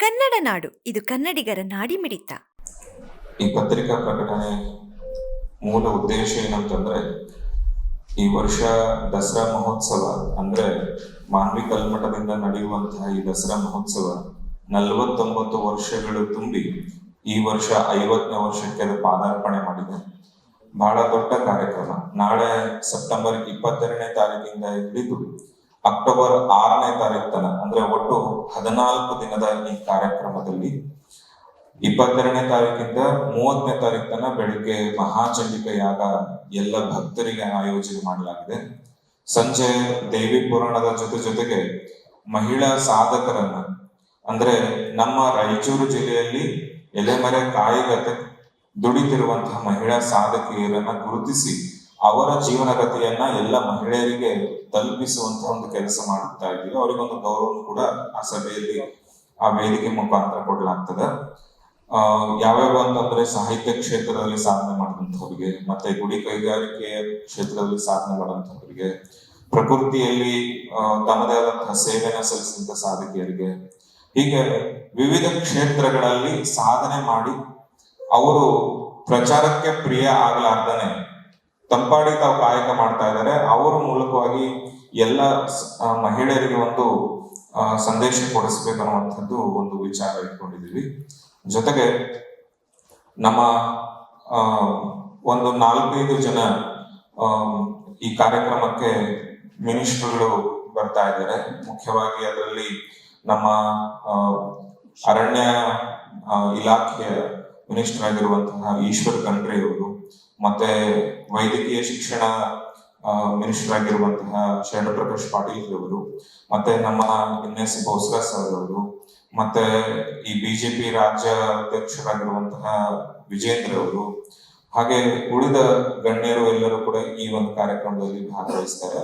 ಕನ್ನಡ ನಾಡು, ಇದು ಕನ್ನಡಿಗರ ನಾಡಿ ಮಿಡಿತ ಈ ಪತ್ರಿಕಾ ಪ್ರಕಟಣೆ ಮೂಲ ಉದ್ದೇಶ ಏನಂತಂದ್ರೆ, ಈ ವರ್ಷ ದಸರಾ ಮಹೋತ್ಸವ, ಅಂದ್ರೆ ಮಾನ್ವಿ ಕಲ್ಮಠದಿಂದ ನಡೆಯುವಂತಹ ಈ ದಸರಾ ಮಹೋತ್ಸವ ನಲವತ್ತೊಂಬತ್ತು ವರ್ಷಗಳು ತುಂಬಿ ಈ ವರ್ಷ ಐವತ್ತನೇ ವರ್ಷಕ್ಕೆ ಅದು ಪಾದಾರ್ಪಣೆ ಮಾಡಿದೆ. ಬಹಳ ದೊಡ್ಡ ಕಾರ್ಯಕ್ರಮ. ನಾಳೆ ಸೆಪ್ಟೆಂಬರ್ ಇಪ್ಪತ್ತೆರಡನೇ ತಾರೀಕಿಂದ ಹಿಡಿದು ಅಕ್ಟೋಬರ್ ಆರನೇ ತಾರೀಕು ತನಕ ಅಂದ್ರೆ ಒಟ್ಟು ಹದಿನಾಲ್ಕು ದಿನದ ಈ ಕಾರ್ಯಕ್ರಮದಲ್ಲಿ ಇಪ್ಪತ್ತೆರಡನೇ ತಾರೀಕಿಂದ ಮೂವತ್ತನೇ ತಾರೀಕು ತನಕ ಬೆಳಿಗ್ಗೆ ಮಹಾಚಂಡಿಕ ಯಾಗ ಎಲ್ಲ ಭಕ್ತರಿಗೆ ಆಯೋಜನೆ ಮಾಡಲಾಗಿದೆ. ಸಂಜೆ ದೇವಿ ಪುರಾಣದ ಜೊತೆ ಜೊತೆಗೆ ಮಹಿಳಾ ಸಾಧಕರನ್ನ, ಅಂದ್ರೆ ನಮ್ಮ ರಾಯಚೂರು ಜಿಲ್ಲೆಯಲ್ಲಿ ಎಲೆಮರೆ ಕಾಯಿಗತೆ ದುಡಿತಿರುವಂತಹ ಮಹಿಳಾ ಸಾಧಕಿಯರನ್ನ ಗುರುತಿಸಿ ಅವರ ಜೀವನ ಕಥೆಯನ್ನ ಎಲ್ಲ ಮಹಿಳೆಯರಿಗೆ ತಲುಪಿಸುವಂತಹ ಒಂದು ಕೆಲಸ ಮಾಡುತ್ತಾ ಇದ್ದೀವಿ. ಅವರಿಗೊಂದು ಗೌರವ ಕೂಡ ಆ ಸಭೆಯಲ್ಲಿ ಆ ವೇದಿಕೆ ಮುಖಾಂತರ ಕೊಡಲಾಗ್ತದೆ. ಆ, ಯಾವ್ಯಾವ ಅಂತಂದ್ರೆ ಸಾಹಿತ್ಯ ಕ್ಷೇತ್ರದಲ್ಲಿ ಸಾಧನೆ ಮಾಡಿದಂಥವ್ರಿಗೆ ಮತ್ತೆ ಗುಡಿ ಕೈಗಾರಿಕೆ ಕ್ಷೇತ್ರದಲ್ಲಿ ಸಾಧನೆ ಮಾಡುವಂತಹವ್ರಿಗೆ ಪ್ರಕೃತಿಯಲ್ಲಿ ತಮ್ಮದೇ ಆದಂತಹ ಸೇವೆನ ಸಲ್ಲಿಸಿದಂತ ಸಾಧಕಿಯರಿಗೆ, ಹೀಗೆ ವಿವಿಧ ಕ್ಷೇತ್ರಗಳಲ್ಲಿ ಸಾಧನೆ ಮಾಡಿ ಅವರು ಪ್ರಚಾರಕ್ಕೆ ಪ್ರಿಯ ಆಗಲಾರ್ದನೆ ತಂಪಾಡಿ ತಾವು ಕಾಯಕ ಮಾಡ್ತಾ ಇದ್ದಾರೆ. ಅವರ ಮೂಲಕವಾಗಿ ಎಲ್ಲ ಮಹಿಳೆಯರಿಗೆ ಒಂದು ಸಂದೇಶ ಕೊಡಿಸ್ಬೇಕು ಅನ್ನುವಂಥದ್ದು ಒಂದು ವಿಚಾರ ಇಟ್ಕೊಂಡಿದ್ದೀವಿ. ಜೊತೆಗೆ ನಮ್ಮ ಒಂದು ನಾಲ್ಕೈದು ಜನ ಈ ಕಾರ್ಯಕ್ರಮಕ್ಕೆ ಮಿನಿಸ್ಟರ್ಗಳು ಬರ್ತಾ ಇದ್ದಾರೆ. ಮುಖ್ಯವಾಗಿ ಅದರಲ್ಲಿ ನಮ್ಮ ಅರಣ್ಯ ಇಲಾಖೆಯ ಮಿನಿಸ್ಟರ್ ಆಗಿರುವಂತಹ ಈಶ್ವರ್ ಖಂಡ್ರೆ ಅವರು ಮತ್ತೆ ವೈದ್ಯಕೀಯ ಶಿಕ್ಷಣ ಮಿನಿಸ್ಟರ್ ಆಗಿರುವಂತಹ ಶರಣ ಪ್ರಕಾಶ್ ಪಾಟೀಲ್ ಅವರು ಮತ್ತೆ ನಮ್ಮ ಎನ್ ಎಸ್ ಬೋಸ್ರಾಸ್ ಅವರು ಮತ್ತೆ ಈ ಬಿಜೆಪಿ ರಾಜ್ಯ ಅಧ್ಯಕ್ಷರಾಗಿರುವಂತಹ ವಿಜೇಂದ್ರ ಅವರು ಹಾಗೆ ಉಳಿದ ಗಣ್ಯರು ಎಲ್ಲರೂ ಕೂಡ ಈ ಒಂದು ಕಾರ್ಯಕ್ರಮದಲ್ಲಿ ಭಾಗವಹಿಸ್ತಾರೆ.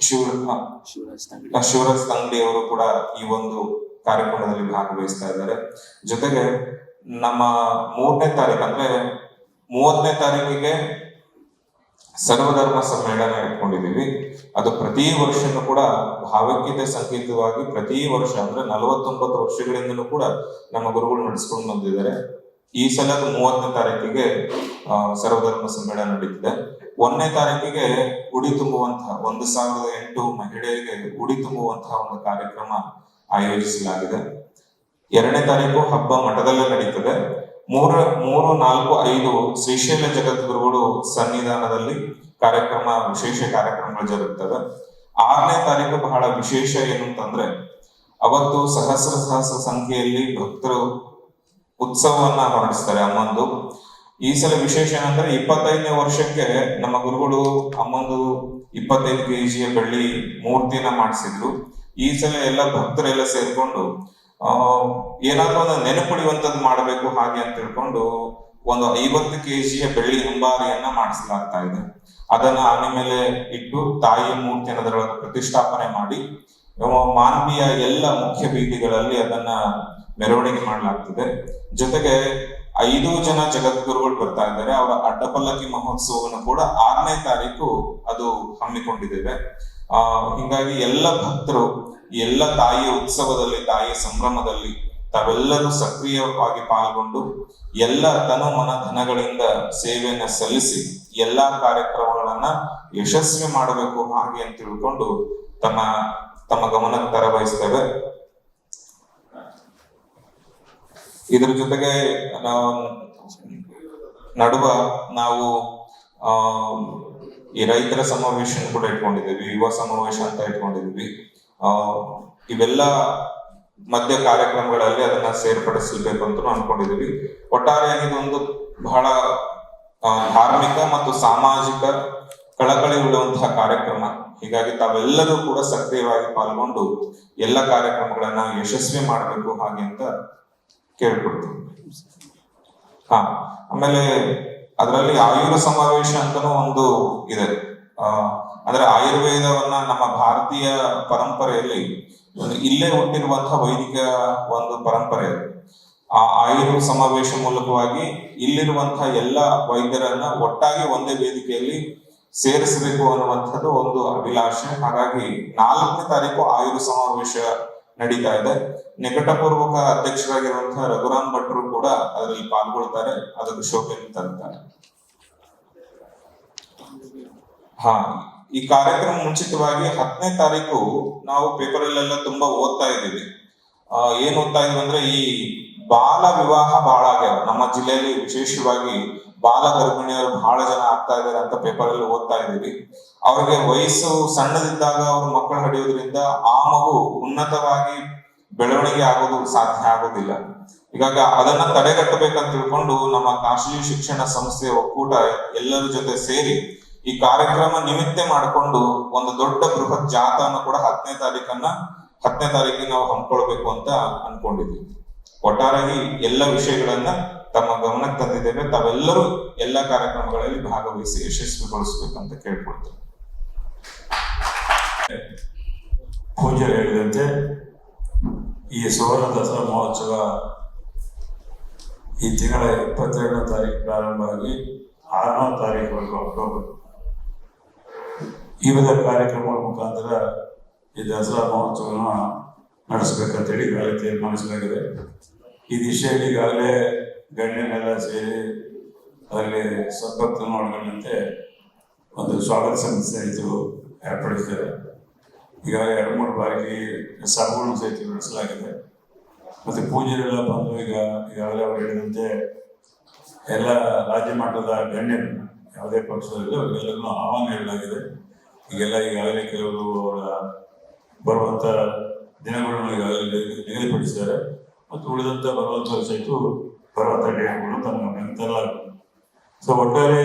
ಶಿವ ಶಿವರಾಜ್ ತಂಗಡಿ ಅವರು ಕೂಡ ಈ ಒಂದು ಕಾರ್ಯಕ್ರಮದಲ್ಲಿ ಭಾಗವಹಿಸ್ತಾ ಇದ್ದಾರೆ. ಜೊತೆಗೆ ನಮ್ಮ ಮೂರನೇ ತಾರೀಕು ಅಂದ್ರೆ ಮೂವತ್ತನೇ ತಾರೀಕಿಗೆ ಸರ್ವಧರ್ಮ ಸಮ್ಮೇಳನ ಇಟ್ಕೊಂಡಿದೀವಿ ಅದು ಪ್ರತಿ ವರ್ಷನೂ ಕೂಡ ಭಾವಗೀತೆ ಸಂಕೇತವಾಗಿ ಪ್ರತಿ ವರ್ಷ ಅಂದ್ರೆ ನಲವತ್ತೊಂಬತ್ತು ವರ್ಷಗಳಿಂದಲೂ ಕೂಡ ನಮ್ಮ ಗುರುಗಳು ನಡೆಸ್ಕೊಂಡು ಬಂದಿದ್ದಾರೆ. ಈ ಸಲ ಮೂವತ್ತನೇ ತಾರೀಕಿಗೆ ಸರ್ವಧರ್ಮ ಸಮ್ಮೇಳನ ನಡೀತಿದೆ. ಒಂದನೇ ತಾರೀಕಿಗೆ ಉಡಿ ತುಂಬುವಂತಹ, ಒಂದು ಸಾವಿರದ ಎಂಟು ಮಹಿಳೆಯರಿಗೆ ಉಡಿ ತುಂಬುವಂತಹ ಒಂದು ಕಾರ್ಯಕ್ರಮ ಆಯೋಜಿಸಲಾಗಿದೆ. ಎರಡನೇ ತಾರೀಕು ಹಬ್ಬ ಮಠದಲ್ಲೇ ನಡೀತದೆ. ಮೂರ, ಮೂರು, ನಾಲ್ಕು, ಐದು ಶ್ರೀಶೈಲ ಜಗದ್ಗುರುಗಳು ಸನ್ನಿಧಾನದಲ್ಲಿ ಕಾರ್ಯಕ್ರಮ, ವಿಶೇಷ ಕಾರ್ಯಕ್ರಮಗಳು ಜರುಗುತ್ತವೆ ಆರನೇ ತಾರೀಕು ಬಹಳ ವಿಶೇಷ ಏನು ಅಂತಂದ್ರೆ ಅವತ್ತು ಸಹಸ್ರ ಸಹಸ್ರ ಸಂಖ್ಯೆಯಲ್ಲಿ ಭಕ್ತರು ಉತ್ಸವವನ್ನ ಹೊರಡಿಸ್ತಾರೆ ಅಮ್ಮಂದು. ಈ ಸಲ ವಿಶೇಷ ಏನಂದ್ರೆ, ಇಪ್ಪತ್ತೈದನೇ ವರ್ಷಕ್ಕೆ ನಮ್ಮ ಗುರುಗಳು ಅಮ್ಮಂದು ಇಪ್ಪತ್ತೈದು ಕೆಜಿಯ ಬೆಳ್ಳಿ ಮೂರ್ತಿಯನ್ನ ಮಾಡಿಸಿದ್ರು. ಈ ಸಲ ಎಲ್ಲ ಭಕ್ತರೆಲ್ಲ ಸೇರ್ಕೊಂಡು ಏನಾದ್ರೂ ಒಂದು ನೆನಪುಳಿಯುವಂತದ್ದು ಮಾಡಬೇಕು ಹಾಗೆ ಅಂತ ತಿಳ್ಕೊಂಡು ಒಂದು ಐವತ್ತು ಕೆಜಿಯ ಬೆಳ್ಳಿ ಅಂಬಾರಿಯನ್ನ ಮಾಡಿಸಲಾಗ್ತಾ ಇದೆ. ಅದನ್ನ ಆನೆ ಮೇಲೆ ಇಟ್ಟು ತಾಯಿಯ ಮೂರ್ತಿಯನ್ನು ಅದರ ಪ್ರತಿಷ್ಠಾಪನೆ ಮಾಡಿ ಮಾನವೀಯ ಎಲ್ಲ ಮುಖ್ಯ ಬೀದಿಗಳಲ್ಲಿ ಅದನ್ನ ಮೆರವಣಿಗೆ ಮಾಡಲಾಗ್ತದೆ. ಜೊತೆಗೆ ಐದು ಜನ ಜಗದ್ಗುರುಗಳು ಬರ್ತಾ ಇದ್ದಾರೆ. ಅವರ ಅಡ್ಡಪಲ್ಲಕ್ಕಿ ಮಹೋತ್ಸವವನ್ನು ಕೂಡ ಆರನೇ ತಾರೀಕು ಅದು ಹಮ್ಮಿಕೊಂಡಿದ್ದೇವೆ. ಆ, ಹಿಂಗಾಗಿ ಎಲ್ಲ ಭಕ್ತರು ಎಲ್ಲ ತಾಯಿಯ ಉತ್ಸವದಲ್ಲಿ, ತಾಯಿಯ ಸಂಭ್ರಮದಲ್ಲಿ ತಾವೆಲ್ಲರೂ ಸಕ್ರಿಯವಾಗಿ ಪಾಲ್ಗೊಂಡು ಎಲ್ಲ ತನು ಮನ ಧನಗಳಿಂದ ಸೇವೆಯನ್ನ ಸಲ್ಲಿಸಿ ಎಲ್ಲಾ ಕಾರ್ಯಕ್ರಮಗಳನ್ನ ಯಶಸ್ವಿ ಮಾಡಬೇಕು ಹಾಗೆ ಅಂತ ತಿಳ್ಕೊಂಡು ತಮ್ಮ ತಮ್ಮ ಗಮನಕ್ಕೆ ತರಬಯಸ್ತೇವೆ ಇದ್ರ ಜೊತೆಗೆ ನಡುವ ನಾವು ಈ ರೈತರ ಸಮಾವೇಶ ಕೂಡ ಇಟ್ಕೊಂಡಿದ್ದೀವಿ, ಯುವ ಸಮಾವೇಶ ಅಂತ ಇಟ್ಕೊಂಡಿದ್ದೀವಿ. ಆ ಇವೆಲ್ಲ ಮಧ್ಯ ಕಾರ್ಯಕ್ರಮಗಳಲ್ಲಿ ಅದನ್ನ ಸೇರ್ಪಡಿಸಬೇಕು ಅಂತ ಅನ್ಕೊಂಡಿದೀವಿ. ಒಟ್ಟಾರೆಯಾಗಿ ಇದೊಂದು ಬಹಳ ಧಾರ್ಮಿಕ ಮತ್ತು ಸಾಮಾಜಿಕ ಕಳಕಳಿ ಉಳ್ಳುವಂತಹ ಕಾರ್ಯಕ್ರಮ. ಹೀಗಾಗಿ ತಾವೆಲ್ಲರೂ ಕೂಡ ಸಕ್ರಿಯವಾಗಿ ಪಾಲ್ಗೊಂಡು ಎಲ್ಲ ಕಾರ್ಯಕ್ರಮಗಳನ್ನ ಯಶಸ್ವಿ ಮಾಡಬೇಕು ಹಾಗೆ ಅಂತ ಕೇಳ್ಕೊಡ್ತೀವಿ. ಹಾ, ಆಮೇಲೆ ಅದರಲ್ಲಿ ಆಯುರ ಸಮಾವೇಶ ಅಂತಾನೂ ಒಂದು ಇದೆ. ಆ ಅಂದ್ರೆ ಆಯುರ್ವೇದವನ್ನ ನಮ್ಮ ಭಾರತೀಯ ಪರಂಪರೆಯಲ್ಲಿ ಇಲ್ಲೇ ಹುಟ್ಟಿರುವಂತಹ ವೈದಿಕ ಒಂದು ಪರಂಪರೆ ಆ ಆಯುರ್ ಸಮಾವೇಶ ಮೂಲಕವಾಗಿ ಇಲ್ಲಿರುವಂತಹ ಎಲ್ಲ ವೈದ್ಯರನ್ನ ಒಟ್ಟಾಗಿ ಒಂದೇ ವೇದಿಕೆಯಲ್ಲಿ ಸೇರಿಸಬೇಕು ಅನ್ನುವಂಥದ್ದು ಒಂದು ಅಭಿಲಾಷೆ. ಹಾಗಾಗಿ ನಾಲ್ಕನೇ ತಾರೀಕು ಆಯುರ್ ಸಮಾವೇಶ ನಡೀತಾ ಇದೆ. ನಿಕಟಪೂರ್ವಕ ಅಧ್ಯಕ್ಷರಾಗಿರುವಂತಹ ರಘುರಾಮ್ ಭಟ್ರು ಕೂಡ ಅದರಲ್ಲಿ ಪಾಲ್ಗೊಳ್ತಾರೆ, ಅದಕ್ಕೆ ಶೋಭೆಯನ್ನು ತರುತ್ತಾರೆ ಹಾ ಈ ಕಾರ್ಯಕ್ರಮ ಮುಂಚಿತವಾಗಿ ಹತ್ತನೇ ತಾರೀಕು ನಾವು ಪೇಪರ್ ಅಲ್ಲೆಲ್ಲ ತುಂಬಾ ಓದ್ತಾ ಇದ್ದೀವಿ. ಏನ್ ಓದ್ತಾ ಇದೀವಿ ಅಂದ್ರೆ ಈ ಬಾಲ ವಿವಾಹ ಬಹಳ ಆಗ್ಯಾವ. ನಮ್ಮ ಜಿಲ್ಲೆಯಲ್ಲಿ ವಿಶೇಷವಾಗಿ ಬಾಲ ಗರ್ಭಿಣಿಯರು ಬಹಳ ಜನ ಆಗ್ತಾ ಇದ್ದಾರೆ ಅಂತ ಪೇಪರ್ ಅಲ್ಲಿ ಓದ್ತಾ ಇದ್ದೀವಿ. ಅವ್ರಿಗೆ ವಯಸ್ಸು ಸಣ್ಣದಿದ್ದಾಗ ಅವ್ರ ಮಕ್ಕಳು ಹಡಿಯೋದ್ರಿಂದ ಆ ಮಗು ಉನ್ನತವಾಗಿ ಬೆಳವಣಿಗೆ ಆಗೋದು ಸಾಧ್ಯ ಆಗೋದಿಲ್ಲ. ಹೀಗಾಗಿ ಅದನ್ನ ತಡೆಗಟ್ಟಬೇಕಂತ ತಿಳ್ಕೊಂಡು ನಮ್ಮ ಖಾಸಗಿ ಶಿಕ್ಷಣ ಸಂಸ್ಥೆಯ ಒಕ್ಕೂಟ ಎಲ್ಲರ ಜೊತೆ ಸೇರಿ ಈ ಕಾರ್ಯಕ್ರಮ ನಿಮಿತ್ತೆ ಮಾಡಿಕೊಂಡು ಒಂದು ದೊಡ್ಡ ಬೃಹತ್ ಜಾಥಾನ ಕೂಡ ಹತ್ತನೇ ತಾರೀಕನ್ನ ಹತ್ತನೇ ತಾರೀಕಿಗೆ ನಾವು ಹಮ್ಮಿಕೊಳ್ಬೇಕು ಅಂತ ಅನ್ಕೊಂಡಿದ್ವಿ ಒಟ್ಟಾರೆಯಾಗಿ ಎಲ್ಲ ವಿಷಯಗಳನ್ನ ತಮ್ಮ ಗಮನಕ್ಕೆ ತಂದಿದ್ದೇವೆ. ತಾವೆಲ್ಲರೂ ಎಲ್ಲ ಕಾರ್ಯಕ್ರಮಗಳಲ್ಲಿ ಭಾಗವಹಿಸಿ ಯಶಸ್ವಿಗೊಳಿಸ್ಬೇಕಂತ ಕೇಳ್ಕೊಳ್ತೇವೆ. ಪೂಜೆ ಹೇಳಿದಂತೆ ಈ ಸುವರ್ಣ ದಸರಾ ಮಹೋತ್ಸವ ಈ ತಿಂಗಳ ಇಪ್ಪತ್ತೆರಡನೇ ತಾರೀಕು ಪ್ರಾರಂಭ ಆಗಿ ಆರನೇ ತಾರೀಕು ಅಕ್ಟೋಬರ್ ಈ ವಿಧ ಕಾರ್ಯಕ್ರಮಗಳ ಮುಖಾಂತರ ಈ ದಸರಾ ಮಹೋತ್ಸವನ ನಡೆಸಬೇಕಂತೇಳಿ ಈಗಾಗಲೇ ತೀರ್ಮಾನಿಸಲಾಗಿದೆ. ಈ ದಿಶೆಯಲ್ಲಿ ಈಗಾಗಲೇ ಗಣ್ಯನೆಲ್ಲ ಸೇರಿ ಅದರಲ್ಲಿ ಸದ್ಭಕ್ತರನ್ನು ಒಳಗೊಂಡಂತೆ ಒಂದು ಸ್ವಾಗತ ಸಮಿತಿ ಸಹಿತರು ಏರ್ಪಡಿಸಿದ್ದಾರೆ. ಈಗಾಗಲೇ ಎರಡು ಮೂರು ಬಾರಿ ಸಭೆಗಳನ್ನು ಸಹಿತ ನಡೆಸಲಾಗಿದೆ. ಮತ್ತೆ ಪೂಜೆರೆಲ್ಲ ಬಂದು ಈಗ ಈಗಾಗಲೇ ಅವರು ಹೇಳಿದಂತೆ ಎಲ್ಲ ರಾಜ್ಯ ಮಟ್ಟದ ಗಣ್ಯರು ಯಾವುದೇ ಪಕ್ಷದಲ್ಲಿ ಅವರಿಗೆಲ್ಲರೂ ಆಹ್ವಾನ ನೀಡಲಾಗಿದೆ. ಈಗೆಲ್ಲ ಈಗಾಗಲೇ ಕೆಲವರು ಅವರ ಬರುವಂತ ದಿನಗಳನ್ನು ಈಗಾಗಲೇ ನಿಗದಿ- ನಿಗದಿಪಡಿಸಿದ್ದಾರೆ. ಮತ್ತು ಉಳಿದಂತ ಬರುವಂತ ಸಹಿತ ಬರುವಂತ ಡೇಟ್ಗಳು ತಮ್ಮ ತರಲಾಗುತ್ತೆ ಸೊ ಒಟ್ಟಾರೆ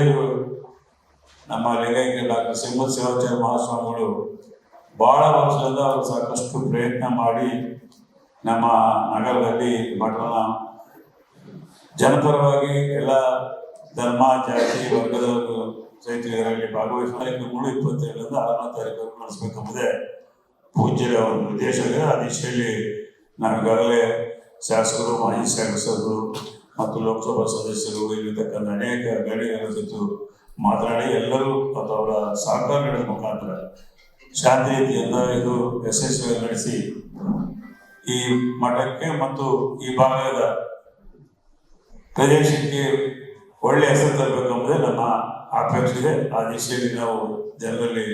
ನಮ್ಮ ಲಿಂಗೈಕ್ಯ ಡಾಕ್ಟರ್ ಸಿಂಹ ಶಿವಾಚಾರ್ಯ ಮಹಾಸ್ವಾಮಿಗಳು ಬಹಳ ವರ್ಷದಿಂದ ಅವರು ಸಾಕಷ್ಟು ಪ್ರಯತ್ನ ಮಾಡಿ ನಮ್ಮ ನಗರದಲ್ಲಿ ಮಠನ ಜನಪರವಾಗಿ ಎಲ್ಲ ಧರ್ಮ, ಜಾತಿ, ವರ್ಗದವರು ಸಹಿತ ಇದರಲ್ಲಿ ಭಾಗವಹಿಸಿ ಮೂರು ಇಪ್ಪತ್ತೇಳರಿಂದ ಆರನೇ ತಾರೀಕು ನಡೆಸಬೇಕೆಂಬುದೇ ಪೂಜ್ಯರ ಒಂದು ಉದ್ದೇಶವಿದೆ ಆ ದಿಶೆಯಲ್ಲಿ ನಮಗಾಗಲೇ ಶಾಸಕರು, ಮಾಜಿ ಶಾಸಕರು ಮತ್ತು ಲೋಕಸಭಾ ಸದಸ್ಯರು ಇಲ್ಲಿರ್ತಕ್ಕಂಥ ಅನೇಕ ಗಣ್ಯರ ಜೊತೆ ಮಾತನಾಡಿ ಎಲ್ಲರೂ ಮತ್ತು ಅವರ ಸಹಕಾರ ನೀಡುವ ಮುಖಾಂತರ ಶಾಂತಿ ರೀತಿಯಿಂದ ಇದು ಯಶಸ್ವಿಯಾಗಿ ನಡೆಸಿ ಈ ಮಠಕ್ಕೆ ಮತ್ತು ಈ ಭಾಗದ ಪ್ರದೇಶಕ್ಕೆ ಒಳ್ಳೆಯ ಹೆಸರು ತರಬೇಕು ಅಂದ್ರೆ ನಮ್ಮ ಅಪೇಕ್ಷೆ ಇದೆ ಆ ದಿಶೆಯಲ್ಲಿ ನಾವು ಜನರಲ್ಲಿ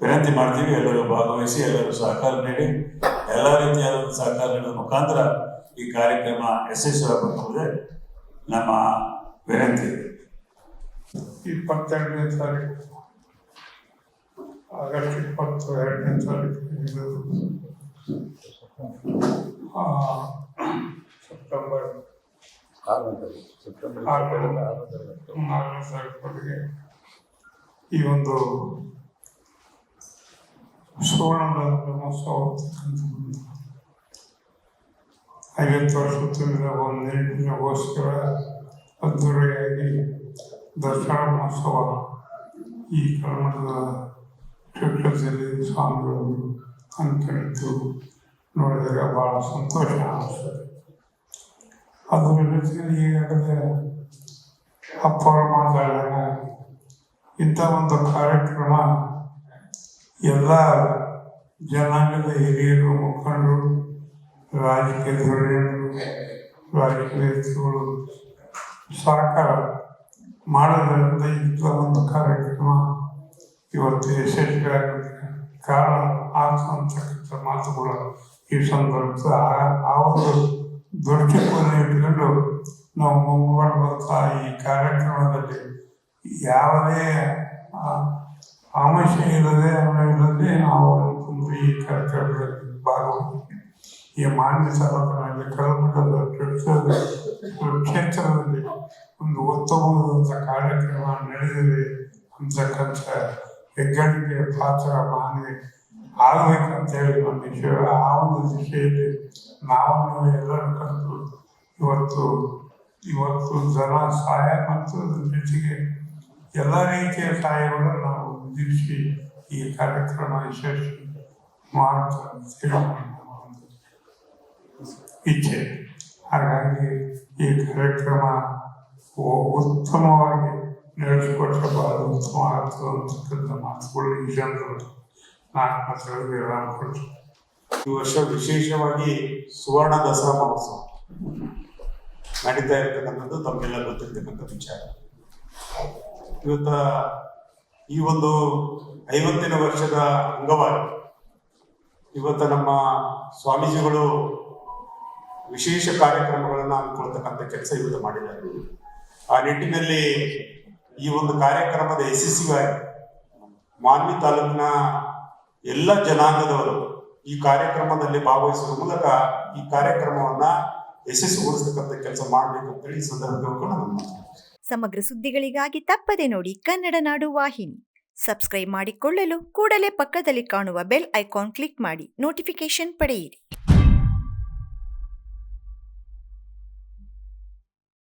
ವಿನಂತಿ ಮಾಡ್ತೀವಿ. ಎಲ್ಲರೂ ಭಾಗವಹಿಸಿ, ಎಲ್ಲರೂ ಸಹಕಾರ ನೀಡಿ, ಎಲ್ಲ ರೀತಿಯಾದ ಸಹಕಾರ ನೀಡುವ ಮುಖಾಂತರ ಈ ಕಾರ್ಯಕ್ರಮ ಯಶಸ್ವಿಯಾಗಬೇಕೆಂಬುದೇ ನಮ್ಮ ವಿನಂತಿ. ಇಪ್ಪತ್ತೆರಡನೇ ತಾರೀಕು, ಆಗಸ್ಟ್ ಇಪ್ಪತ್ತು, ಎರಡನೇ ತಾರೀಕು ಸೆಪ್ಟೆಂಬರ್ ಸೆಪ್ಟೆಂಬರ್ ಇಪ್ಪತ್ತೆರಡರಿಂದ ನಾಲ್ಕನೇ ಈ ಒಂದು ಸುವರ್ಣ ಬ್ರಹ್ಮೋತ್ಸವ ಐವತ್ತು ವರ್ಷ ತುಂಬಿದ ಒಂದು ನೆನಪಿನಗೋಸ್ಕರ ಅದ್ದೂರಿಯಾಗಿ ದಸರಾ ಮಹೋತ್ಸವ ಈ ಕರ್ನಾಟಕದ ಕ್ಷೇತ್ರದಲ್ಲಿ ಸ್ವಾಮಿಗಳು ಅನ್ಕೊಂಡಿದ್ದು ನೋಡಿದಾಗ ಭಾಳ ಸಂತೋಷ ಅನಿಸ್ತದೆ ಅದರ ಜೊತೆಗೆ ಈಗಾಗಲೇ ಅಪ್ಪವರು ಮಾತಾಡಿದಾಗ ಇಂಥ ಒಂದು ಕಾರ್ಯಕ್ರಮ ಎಲ್ಲ ಜನಾಂಗದ ಹಿರಿಯರು, ಮುಖಂಡರು, ರಾಜಕೀಯ ಧೋರಣೆಗಳು, ರಾಜಕೀಯ ವ್ಯಕ್ತಿಗಳು ಸಹಕಾರ ಮಾಡೋದ್ರಿಂದ ಇಂಥ ಒಂದು ಕಾರ್ಯಕ್ರಮ ಇವತ್ತು ಯಶಸ್ವಿಯಾಗುತ್ತೆ ಕಾರಣ ಆಗ್ತಕ್ಕಂಥ ಮಾತುಗಳು ಈ ಸಂದರ್ಭದ ಆ ಒಂದು ದೃಷ್ಟಿಕೋನ ಇಟ್ಕೊಂಡು ನಾವು ಮುಂದುವರೆದಂಥ ಈ ಕಾರ್ಯಕ್ರಮದಲ್ಲಿ ಯಾವುದೇ ಆಮಿಷ ಇಲ್ಲದೆ ಇಲ್ಲದೆ ನಾವು ಅನ್ಕೊಂಡು ಈ ಕಾರ್ಯಕ್ರಮದಲ್ಲಿ ಭಾಗವಹಿಸ್ತೀವಿ. ಈ ಮಾನ್ಯ ತಾಲೂಕಿನಲ್ಲಿ ಕ್ಷೇತ್ರದ ಕ್ಷೇತ್ರದಲ್ಲಿ ಒಂದು ಉತ್ತಮವಾದಂಥ ಕಾರ್ಯಕ್ರಮ ನಡೆದಿದೆ ಅಂತಕ್ಕಂಥ ಹೆಗ್ಗಳಿಕೆ ಪಾತ್ರ ಮಾನ್ಯ ಆಗ್ಬೇಕಂತ ಹೇಳಿ ನಮ್ಮ ವಿಷಯ ಆ ಒಂದು ದಿಶೆಯಲ್ಲಿ ನಾವು ಎಲ್ಲರೂ ಕಲಿತು ಇವತ್ತು ಇವತ್ತು ಜನ ಸಹಾಯ ಮತ್ತು ಅದ್ರ ಜೊತೆಗೆ ಎಲ್ಲ ರೀತಿಯ ಸಹಾಯಗಳನ್ನು ನಾವು ನಿರೀಕ್ಷಿ ಈ ಕಾರ್ಯಕ್ರಮ ಯಶಸ್ವಿ ಮಾಡ್ತಾರೆ ಇಚ್ಛೆ. ಹಾಗಾಗಿ ಈ ಕಾರ್ಯಕ್ರಮ ಉತ್ತಮವಾಗಿ ನಡೆಸಿಕೊಟ್ರೆ ಬಹಳ ಉತ್ತಮ ಆಗ್ತದೆ ಅಂತಕ್ಕಂಥ ಮಾತುಗಳು ಈ ಜನರು ಮಾತುಗಳು ವಿರಾಮ ಈ ವರ್ಷ ವಿಶೇಷವಾಗಿ ಸುವರ್ಣ ದಸರಾ ಮಹೋತ್ಸವ. ನಡೀತಾ ಇರ್ತಕ್ಕಂಥದ್ದು ತಮಗೆಲ್ಲ ಗೊತ್ತಿರ್ತಕ್ಕಂಥ ವಿಚಾರ. ಇವತ್ತ ಈ ಒಂದು ಐವತ್ತನೇ ವರ್ಷದ ಅಂಗವಾಗಿ ಇವತ್ತ ನಮ್ಮ ಸ್ವಾಮೀಜಿಗಳು ವಿಶೇಷ ಕಾರ್ಯಕ್ರಮಗಳನ್ನು ಹಮ್ಮಿಕೊಳ್ತಕ್ಕಂಥ ಕೆಲಸ ಇವತ್ತು ಮಾಡಿದ್ದಾರೆ. ಆ ನಿಟ್ಟಿನಲ್ಲಿ ಈ ಒಂದು ಕಾರ್ಯಕ್ರಮದ ಯಶಸ್ವಿಗಾಗಿ ಮಾನ್ವಿ ತಾಲೂಕಿನ ಎಲ್ಲ ಜನಾಂಗದವರು ಈ ಕಾರ್ಯಕ್ರಮದಲ್ಲಿ ಭಾಗವಹಿಸುವ ಮೂಲಕ ಈ ಕಾರ್ಯಕ್ರಮವನ್ನ ಯಶಸ್ವಿಗೊಳಿಸ್ತಕ್ಕಂಥ ಕೆಲಸ ಮಾಡಬೇಕು ಈ ಸಂದರ್ಭದಲ್ಲಿ ಸಮಗ್ರ ಸುದ್ದಿಗಳಿಗಾಗಿ ತಪ್ಪದೆ ನೋಡಿ ಕನ್ನಡ ನಾಡು ವಾಹಿನಿ. ಸಬ್ಸ್ಕ್ರೈಬ್ ಮಾಡಿಕೊಳ್ಳಲು ಕೂಡಲೇ ಪಕ್ಕದಲ್ಲಿ ಕಾಣುವ ಬೆಲ್ ಐಕಾನ್ ಕ್ಲಿಕ್ ಮಾಡಿ ನೋಟಿಫಿಕೇಶನ್ ಪಡೆಯಿರಿ.